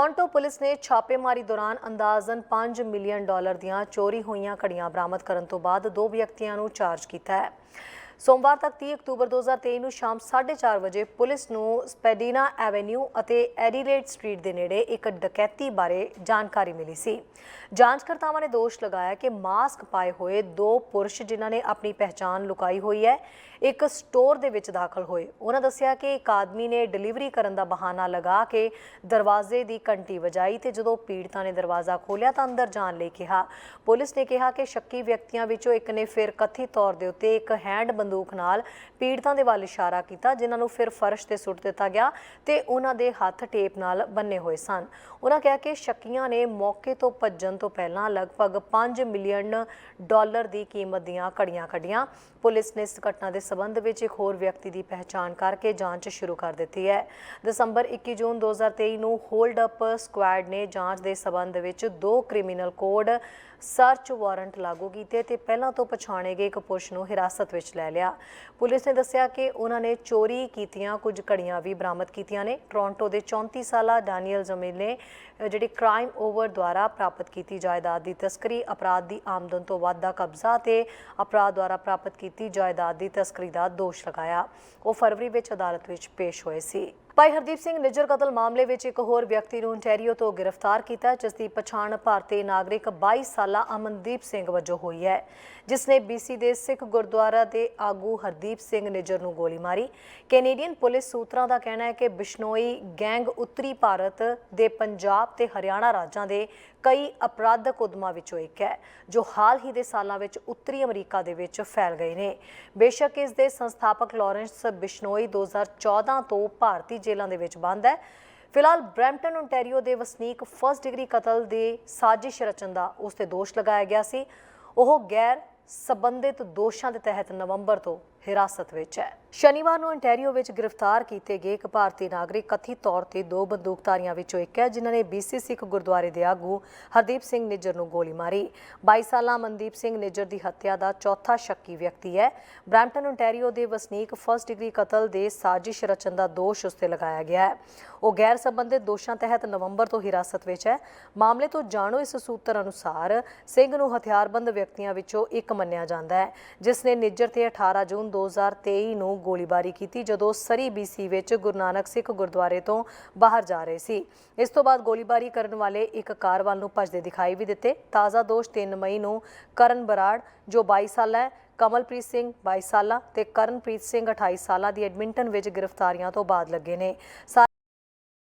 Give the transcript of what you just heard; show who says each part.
Speaker 1: Toronto police ਨੇ ਛਾਪੇਮਾਰੀ ਦੌਰਾਨ ਅੰਦਾਜ਼ਨ 5 ਮਿਲੀਅਨ ਡਾਲਰ ਦੀਆਂ ਚੋਰੀ ਹੋਈਆਂ ਘੜੀਆਂ ਬਰਾਮਦ ਕਰਨ ਤੋਂ ਬਾਅਦ ਦੋ ਵਿਅਕਤੀਆਂ ਨੂੰ ਚਾਰਜ ਕੀਤਾ ਹੈ। ਸੋਮਵਾਰ ਤੱਕ 30 ਅਕਤੂਬਰ 2023 ਨੂੰ ਸ਼ਾਮ 4:30 ਵਜੇ ਪੁਲਿਸ ਨੂੰ ਸਪੈਡੀਨਾ ਐਵੇਨਿਊ ਅਤੇ ਐਡੀਲੇਡ ਸਟਰੀਟ ਦੇ ਨੇੜੇ ਇੱਕ ਡਕੈਤੀ ਬਾਰੇ ਜਾਣਕਾਰੀ ਮਿਲੀ ਸੀ। ਜਾਂਚਕਰਤਾਵਾਂ ਨੇ ਦੋਸ਼ ਲਗਾਇਆ ਕਿ ਮਾਸਕ ਪਾਏ ਹੋਏ ਦੋ ਪੁਰਸ਼ ਜਿਨ੍ਹਾਂ ਨੇ ਆਪਣੀ ਪਹਿਚਾਣ ਲੁਕਾਈ ਹੋਈ ਹੈ, ਇੱਕ ਸਟੋਰ ਦੇ ਵਿੱਚ ਦਾਖਲ ਹੋਏ। ਉਹਨਾਂ ਦੱਸਿਆ ਕਿ ਇੱਕ ਆਦਮੀ ਨੇ ਡਿਲੀਵਰੀ ਕਰਨ ਦਾ ਬਹਾਨਾ ਲਗਾ ਕੇ ਦਰਵਾਜ਼ੇ ਦੀ ਘੰਟੀ ਵਜਾਈ ਤੇ ਜਦੋਂ ਪੀੜਤਾਂ ਨੇ ਦਰਵਾਜ਼ਾ ਖੋਲ੍ਹਿਆ ਤਾਂ ਅੰਦਰ ਜਾਣ ਲਈ ਕਿਹਾ। ਪੁਲਿਸ ਨੇ ਕਿਹਾ ਕਿ ਸ਼ੱਕੀ ਵਿਅਕਤੀਆਂ ਵਿੱਚੋਂ ਇੱਕ ਨੇ ਫਿਰ ਕਥਿਤ ਤੌਰ ਦੇ ਉੱਤੇ ਇੱਕ ਹੈਂਡ ਬੰਦੂਕ ਨਾਲ ਪੀੜਤਾਂ ਦੇ ਵੱਲ ਇਸ਼ਾਰਾ ਕੀਤਾ, ਜਿਨ੍ਹਾਂ ਨੂੰ ਫਿਰ ਫਰਸ਼ ਤੇ ਸੁੱਟ ਦਿੱਤਾ ਗਿਆ ਤੇ ਉਹਨਾਂ ਦੇ ਹੱਥ ਟੇਪ ਨਾਲ ਬੰਨੇ ਹੋਏ ਸਨ। ਉਹਨਾਂ ਕਿਹਾ ਕਿ ਸ਼ੱਕੀਆਂ ਨੇ ਮੌਕੇ ਤੋਂ ਭੱਜਣ ਤੋਂ ਪਹਿਲਾਂ ਲਗਭਗ 5 ਮਿਲੀਅਨ ਡਾਲਰ ਦੀ ਕੀਮਤ ਦੀਆਂ ਘੜੀਆਂ ਕੱਢੀਆਂ। ਪੁਲਿਸ ਨੇ ਇਸ ਘਟਨਾ ਦੇ ਸਬੰਧ ਵਿੱਚ ਇੱਕ ਹੋਰ ਵਿਅਕਤੀ ਦੀ ਪਹਿਚਾਣ ਕਰਕੇ ਜਾਂਚ ਸ਼ੁਰੂ ਕਰ ਦਿੱਤੀ ਹੈ। ਦਸੰਬਰ 21 ਜੂਨ 2023 ਨੂੰ ਹੋਲਡ ਅਪ ਸਕੁਐਡ ਨੇ ਜਾਂਚ ਦੇ ਸਬੰਧ ਵਿੱਚ ਦੋ ਕ੍ਰਿਮੀਨਲ ਕੋਡ ਸਰਚ ਵਾਰੰਟ ਲਾਗੂ ਕੀਤੇ ਤੇ ਪਹਿਲਾਂ ਤੋਂ ਪਛਾਣੇ ਗਏ ਇੱਕ ਪੁਰਸ਼ ਨੂੰ ਹਿਰਾਸਤ ਵਿੱਚ ਲੈ ਲਿਆ। ਪੁਲਿਸ ਨੇ ਦੱਸਿਆ ਕਿ ਉਹਨਾਂ ਨੇ ਚੋਰੀ ਕੀਤੀਆਂ, ਕੁਝ ਘੜੀਆਂ ਵੀ ਬਰਾਮਦ ਕੀਤੀਆਂ ਨੇ। ਟੋਰਾਂਟੋ ਦੇ 34 ਸਾਲਾ ਡੈਨੀਅਲ ਜ਼ਮੀਲ ਨੇ ਜਿਹੜੀ ਕ੍ਰਾਈਮ ਓਵਰ ਦੁਆਰਾ ਪ੍ਰਾਪਤ ਕੀਤੀ ਜਾਇਦਾਦ ਦੀ ਤਸਕਰੀ, ਅਪਰਾਧ ਦੀ ਆਮਦਨ ਤੋਂ ਵੱਧ ਦਾ ਕਬਜ਼ਾ ਤੇ ਅਪਰਾਧ ਦੁਆਰਾ ਪ੍ਰਾਪਤ ਕੀਤੀ ਜਾਇਦਾਦ ਦੀ ਤਸਕਰੀ ਦਾ ਦੋਸ਼ ਲਗਾਇਆ। ਉਹ ਫਰਵਰੀ ਵਿੱਚ ਅਦਾਲਤ ਵਿੱਚ ਪੇਸ਼ ਹੋਏ ਸੀ। ਭਾਈ ਹਰਦੀਪ ਸਿੰਘ ਨਿੱਜਰ ਕਤਲ ਮਾਮਲੇ ਵਿੱਚ ਇੱਕ ਹੋਰ ਵਿਅਕਤੀ ਨੂੰ ontario ਤੋਂ ਗ੍ਰਿਫਤਾਰ ਕੀਤਾ, ਜਿਸ ਦੀ ਪਛਾਣ ਭਾਰਤੀ ਨਾਗਰਿਕ 22 ਸਾਲਾ ਅਮਨਦੀਪ ਸਿੰਘ ਵਜੋਂ ਹੋਈ ਹੈ, ਜਿਸ ਨੇ BC ਦੇ ਸਿੱਖ ਗੁਰਦੁਆਰਾ ਦੇ ਆਗੂ ਹਰਦੀਪ ਸਿੰਘ ਨਿੱਜਰ ਨੂੰ ਗੋਲੀ ਮਾਰੀ। ਕੈਨੇਡੀਅਨ ਪੁਲਿਸ ਸੂਤਰਾਂ ਦਾ ਕਹਿਣਾ ਹੈ ਕਿ ਬਿਸ਼ਨੋਈ ਗੈਂਗ ਉੱਤਰੀ ਭਾਰਤ ਦੇ ਪੰਜਾਬ ਤੇ ਹਰਿਆਣਾ ਰਾਜਾਂ ਦੇ ਕਈ ਅਪਰਾਧਕ ਉਦਮਾਂ ਵਿੱਚੋਂ ਇੱਕ ਹੈ, ਜੋ ਹਾਲ ਹੀ ਦੇ ਸਾਲਾਂ ਵਿੱਚ ਉੱਤਰੀ ਅਮਰੀਕਾ ਦੇ ਵਿੱਚ ਫੈਲ ਗਏ ਨੇ। ਬੇਸ਼ੱਕ ਇਸ ਦੇ ਸੰਸਥਾਪਕ ਲਾਰੈਂਸ ਬਿਸ਼ਨੋਈ 2014 ਤੋਂ ਭਾਰਤੀ ਜੇਲ੍ਹਾਂ ਦੇ ਵਿੱਚ ਬੰਦ ਹੈ। ਫਿਲਹਾਲ ਬ੍ਰੈਂਪਟਨ ontario ਦੇ ਵਸਨੀਕ ਫਰਸਟ ਡਿਗਰੀ ਕਤਲ ਦੇ ਸਾਜ਼ਿਸ਼ ਰਚਨ ਦਾ ਉਸ ਤੇ ਦੋਸ਼ ਲਗਾਇਆ ਗਿਆ ਸੀ। ਉਹ ਗੈਰ ਸਬੰਧਿਤ ਦੋਸ਼ਾਂ ਦੇ ਤਹਿਤ ਨਵੰਬਰ ਤੋਂ ਹਿਰਾਸਤ ਵਿੱਚ ਹੈ। ਸ਼ਨੀਵਾਰ ਨੂੰ ontario ਵਿੱਚ ਗ੍ਰਿਫਤਾਰ ਕੀਤੇ ਗਏ ਇੱਕ ਭਾਰਤੀ ਨਾਗਰਿਕ ਕਥਿਤ ਤੌਰ ਤੇ ਦੋ ਬੰਦੂਕਧਾਰੀਆਂ ਵਿੱਚੋਂ ਇੱਕ ਹੈ, ਜਿਨ੍ਹਾਂ ਨੇ BC ਸਿੱਖ ਗੁਰਦੁਆਰੇ ਦੇ ਆਗੂ ਹਰਦੀਪ ਸਿੰਘ ਨਿੱਜਰ ਨੂੰ ਗੋਲੀ ਮਾਰੀ। 22 ਸਾਲਾ ਮਨਦੀਪ ਸਿੰਘ ਨਿੱਜਰ ਦੀ ਹੱਤਿਆ ਦਾ ਚੌਥਾ ਸ਼ੱਕੀ ਵਿਅਕਤੀ ਹੈ। ਬ੍ਰੈਂਪਟਨ, ontario ਦੇ ਵਸਨੀਕ ਫਰਸਟ ਡਿਗਰੀ ਕਤਲ ਦੇ ਸਾਜ਼ਿਸ਼ ਰਚਨ ਦਾ ਦੋਸ਼ ਉਸ ਤੇ ਲਗਾਇਆ ਗਿਆ ਹੈ। ਉਹ ਗੈਰ ਸੰਬੰਧਿਤ ਦੋਸ਼ਾਂ ਤਹਿਤ ਨਵੰਬਰ ਤੋਂ ਹਿਰਾਸਤ ਵਿੱਚ ਹੈ। ਮਾਮਲੇ ਤੋਂ ਜਾਣੋ ਇਸ ਸੂਤਰ ਅਨੁਸਾਰ ਸਿੰਘ ਨੂੰ ਹਥਿਆਰਬੰਦ ਵਿਅਕਤੀਆਂ ਵਿੱਚੋਂ ਇੱਕ ਮੰਨਿਆ ਜਾਂਦਾ ਹੈ ਜਿਸ ਨੇ ਨਿੱਜਰ ਤੇ 18 ਜੂਨ 2023 ਨੂੰ ਗੋਲੀਬਾਰੀ ਕੀਤੀ, ਜਦੋਂ ਸਰੀ BC ਵਿੱਚ ਗੁਰੂ ਨਾਨਕ ਸਿੱਖ ਗੁਰਦੁਆਰੇ ਤੋਂ ਬਾਹਰ ਜਾ ਰਹੇ ਸੀ। ਇਸ ਤੋਂ ਬਾਅਦ ਗੋਲੀਬਾਰੀ ਕਰਨ ਵਾਲੇ ਇੱਕ ਕਾਰ ਵੱਲ ਨੂੰ ਭੱਜਦੇ ਦਿਖਾਈ ਵੀ ਦਿੱਤੇ। ਤਾਜ਼ਾ ਦੋਸ਼ 3 ਮਈ ਨੂੰ ਕਰਨ ਬਰਾੜ, ਜੋ 22 ਸਾਲਾ ਹੈ, ਕਮਲਪ੍ਰੀਤ ਸਿੰਘ 22 ਸਾਲਾ ਤੇ ਕਰਨਪ੍ਰੀਤ ਸਿੰਘ 28 ਸਾਲਾ ਦੀ ਐਡਮਿੰਟਨ ਵਿੱਚ ਗ੍ਰਿਫਤਾਰੀਆਂ ਤੋਂ ਬਾਅਦ ਲੱਗੇ ਨੇ।